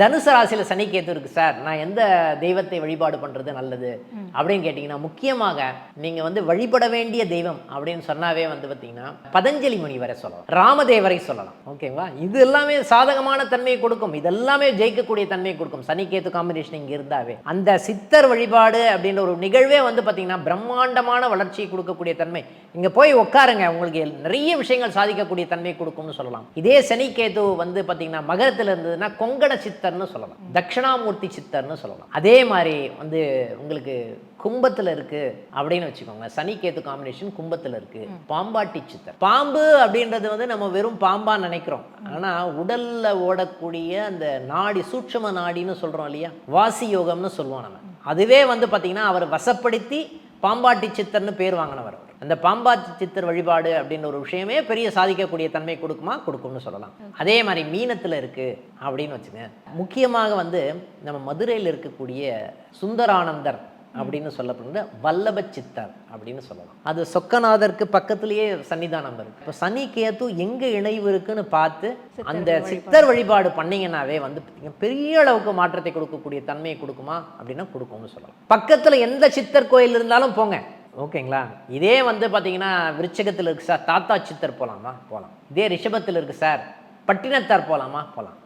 தனுசு ராசியில் சனி கேத்து இருக்கு சார் நான் எந்த தெய்வத்தை வழிபாடு பண்ணுறது நல்லது? அப்படின்னு கேட்டிங்கன்னா முக்கியமாக நீங்கள் வந்து வழிபட வேண்டிய தெய்வம் அப்படின்னு சொன்னாவே வந்து பார்த்தீங்கன்னா பதஞ்சலி முனிவரை சொல்லலாம். ராமதேவரை சொல்லலாம். ஓகேவா இது எல்லாமே சாதகமான தன்மையை கொடுக்கும். இதெல்லாமே ஜெயிக்கக்கூடிய தன்மையை கொடுக்கும். சனி கேத்து காம்பினேஷன் இங்கே இருந்தாவே. அந்த சித்தர் வழிபாடு அப்படின்ற ஒரு நிகழ்வே வந்து பார்த்தீங்கன்னா பிரம்மாண்டமான வளர்ச்சியை கொடுக்கக்கூடிய தன்மை. இங்கே போய் உட்காருங்க. உங்களுக்கு நிறைய விஷயங்கள் சாதிக்கக்கூடிய தன்மை கொடுக்கும்னு சொல்லலாம். இதே சனி கேது வந்து பார்த்தீங்கன்னா மகரத்தில் இருந்ததுன்னா கொங்கண சித்தர்னு சொல்லலாம். தட்சிணாமூர்த்தி சித்தர்னு சொல்லலாம். அதே மாதிரி வந்து உங்களுக்கு கும்பத்தில் இருக்கு அப்படின்னு வச்சுக்கோங்க. சனி கேது காம்பினேஷன் கும்பத்தில் இருக்கு. பாம்பாட்டி சித்தர். பாம்பு அப்படின்றது வந்து நம்ம வெறும் பாம்பா நினைக்கிறோம். ஆனா உடல்ல ஓடக்கூடிய அந்த நாடி சூட்சம நாடின்னு சொல்றோம் இல்லையா? வாசி யோகம்னு சொல்லுவோம் நம்ம. அதுவே வந்து பார்த்தீங்கன்னா அவர் வசப்படுத்தி பாம்பாட்டி சித்தர்னு பேர் வாங்கினவர். அந்த பாம்பாட்டி சித்தர் வழிபாடு அப்படின்ற ஒரு விஷயமே பெரிய சாதிக்கக்கூடிய தன்மை கொடுக்குமா? கொடுக்கும்னு சொல்லலாம். அதே மாதிரி மீனத்தில் இருக்கு அப்படின்னு வச்சுங்க. முக்கியமாக வந்து நம்ம மதுரையில் இருக்கக்கூடிய சுந்தரானந்தர் அப்படின்னு சொல்லப்படுற வல்லப சித்தர் அப்படின்னு சொல்லலாம். அது சொக்கநாதருக்கு பக்கத்திலேயே சன்னிதானம் இருக்கு. இப்போ சனி கேத்து எங்க இணைவு இருக்குன்னு பார்த்து அந்த சித்தர் வழிபாடு பண்ணீங்கன்னாவே வந்து பெரிய அளவுக்கு மாற்றத்தை கொடுக்கக்கூடிய தன்மையை கொடுக்குமா? அப்படின்னா கொடுக்கும்னு சொல்லலாம். பக்கத்துல எந்த சித்தர் கோயில் இருந்தாலும் போங்க. ஓகேங்களா? இதே வந்து பார்த்தீங்கன்னா விருச்சகத்தில் இருக்கு சார். தாத்தா சித்தர் போகலாமா போகலாம் இதே ரிஷபத்தில் இருக்கு சார். பட்டினத்தார் போகலாமா போகலாம்